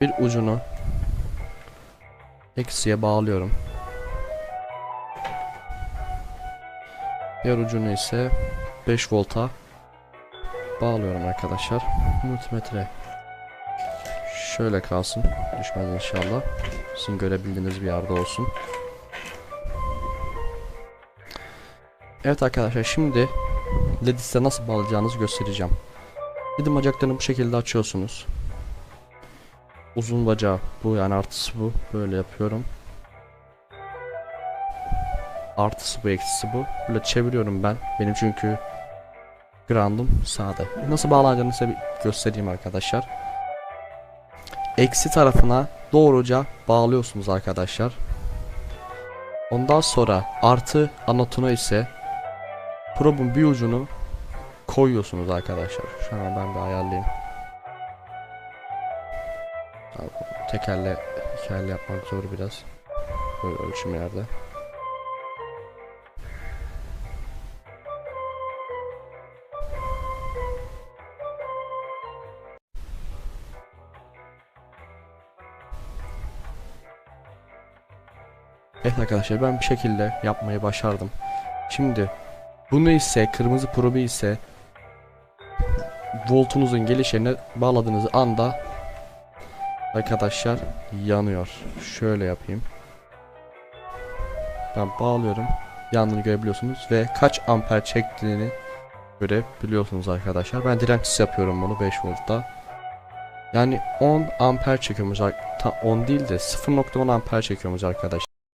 bir ucunu eksiye bağlıyorum. Diğer ucunu ise 5 volta bağlıyorum arkadaşlar. Multimetre şöyle kalsın. Düşmez inşallah. Sizin görebildiğiniz bir yerde olsun. Evet arkadaşlar şimdi led nasıl bağlayacağınızı göstereceğim. Ledin bacaklarını bu şekilde açıyorsunuz. Uzun bacağı bu yani artısı bu. Böyle yapıyorum. Artısı bu eksisi bu. Böyle çeviriyorum ben. Benim çünkü ground'um sağda. Nasıl bağlanacağını size göstereyim arkadaşlar. Eksi tarafına doğruca bağlıyorsunuz arkadaşlar. Ondan sonra artı anotuna ise probun bir ucunu koyuyorsunuz arkadaşlar. Şu an ben bir ayarlayayım. Tekerle tekerle yapmak zor biraz. Böyle ölçümlerde. Evet arkadaşlar ben bir şekilde yapmayı başardım. Şimdi bunu ise kırmızı probi ise voltunuzun gelişine bağladığınız anda arkadaşlar yanıyor. Şöyle yapayım. Ben bağlıyorum. Yandığını görebiliyorsunuz ve kaç amper çektiğini görebiliyorsunuz arkadaşlar. Ben dirençsiz yapıyorum bunu 5 voltta. Yani 10 amper çekiyormuş. ar- Ta 10 değil de 0.10 amper çekiyormuş arkadaşlar.